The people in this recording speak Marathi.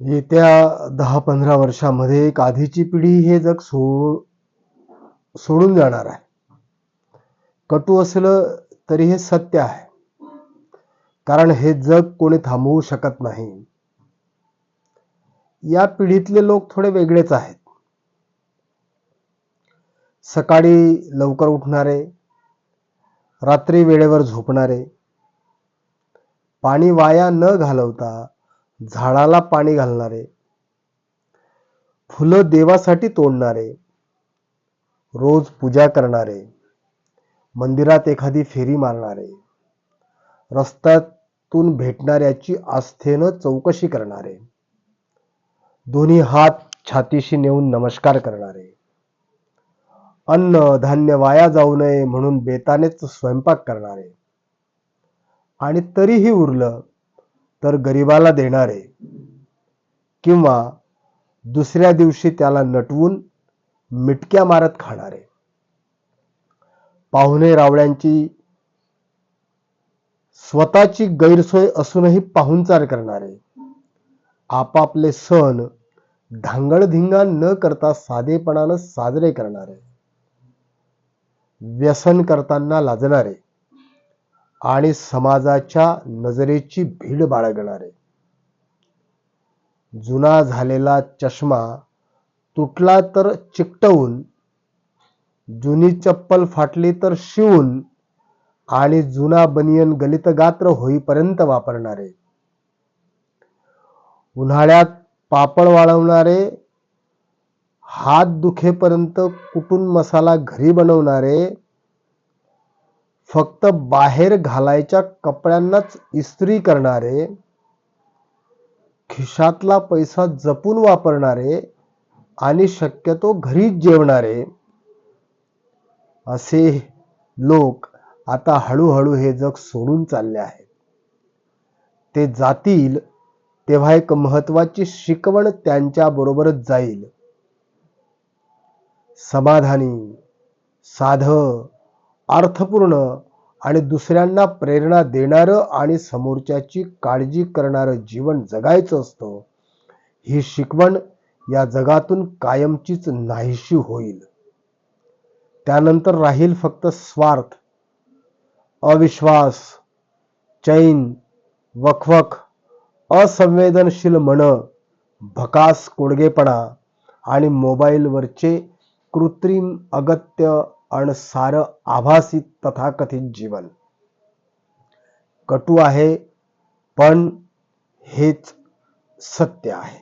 येत्या दहा पंधरा वर्षामध्ये एक आधीची पिढी हे जग सोड सोडून जाणार आहे. कटू असलं तरी हे सत्य आहे. कारण हे जग कोणी थांबवू शकत नाही. या पिढीतले लोक थोडे वेगळेच आहेत. सकाळी लवकर उठणारे रात्री वेळेवर झोपणारे पाणी वाया न घालवता झाडाला पाणी घालणारे फुलं देवासाठी तोडणारे रोज पूजा करणारे मंदिरात एखादी फेरी मारणारे रस्त्यातून भेटणाऱ्याची आस्थेनं चौकशी करणारे दोन्ही हात छातीशी नेऊन नमस्कार करणारे अन्न धान्य वाया जाऊ नये म्हणून बेतानेच स्वयंपाक करणारे आणि तरीही उरलं तर गरिबाला देणारे किंवा दुसऱ्या दिवशी त्याला नटवून मिटक्या मारत खाणारे. पाहुणे रावळ्यांची स्वतःची गैरसोय असूनही पाहुणचार करणारे. आपापले सण धांगडधिंगा न करता साधेपणानं साजरे करणारे. व्यसन करताना लाजणारे. आणि समाजाच्या नजरेची भीड बाळगणारे. जुना झालेला चष्मा तुटला तर चिकटवून जुनी चप्पल फाटली तर शिवून आणि जुना बनियन गलित गात्र होईपर्यंत वापरणारे. उन्हाळ्यात पापड वाळवणारे हात दुखेपर्यंत कुटून मसाला घरी बनवणारे फक्त बाहेर घालायच्या कपड्यांनाच इस्त्री करणारे खिशातला पैसा जपून वापरणारे आणि शक्यतो घरीच जेवणारे असे लोक आता हळूहळू हे जग सोडून चालले आहेत. ते जातील तेव्हा एक महत्वाची शिकवण त्यांच्या बरोबरच जाईल. समाधानी साध अर्थपूर्ण आणि दुसऱ्यांना प्रेरणा देणारं आणि समोरच्याची काळजी करणारं जीवन जगायचं असतं. ही शिकवण या जगातून कायमचीच नाहीशी होईल. त्यानंतर राहील फक्त स्वार्थ अविश्वास चैन वखवख असंवेदनशील मन भकास कोडगेपणा आणि मोबाईलवरचे कृत्रिम अगत्य आणि सारं आभासी तथाकथित जीवन. कटू आहे पण हेच सत्य आहे.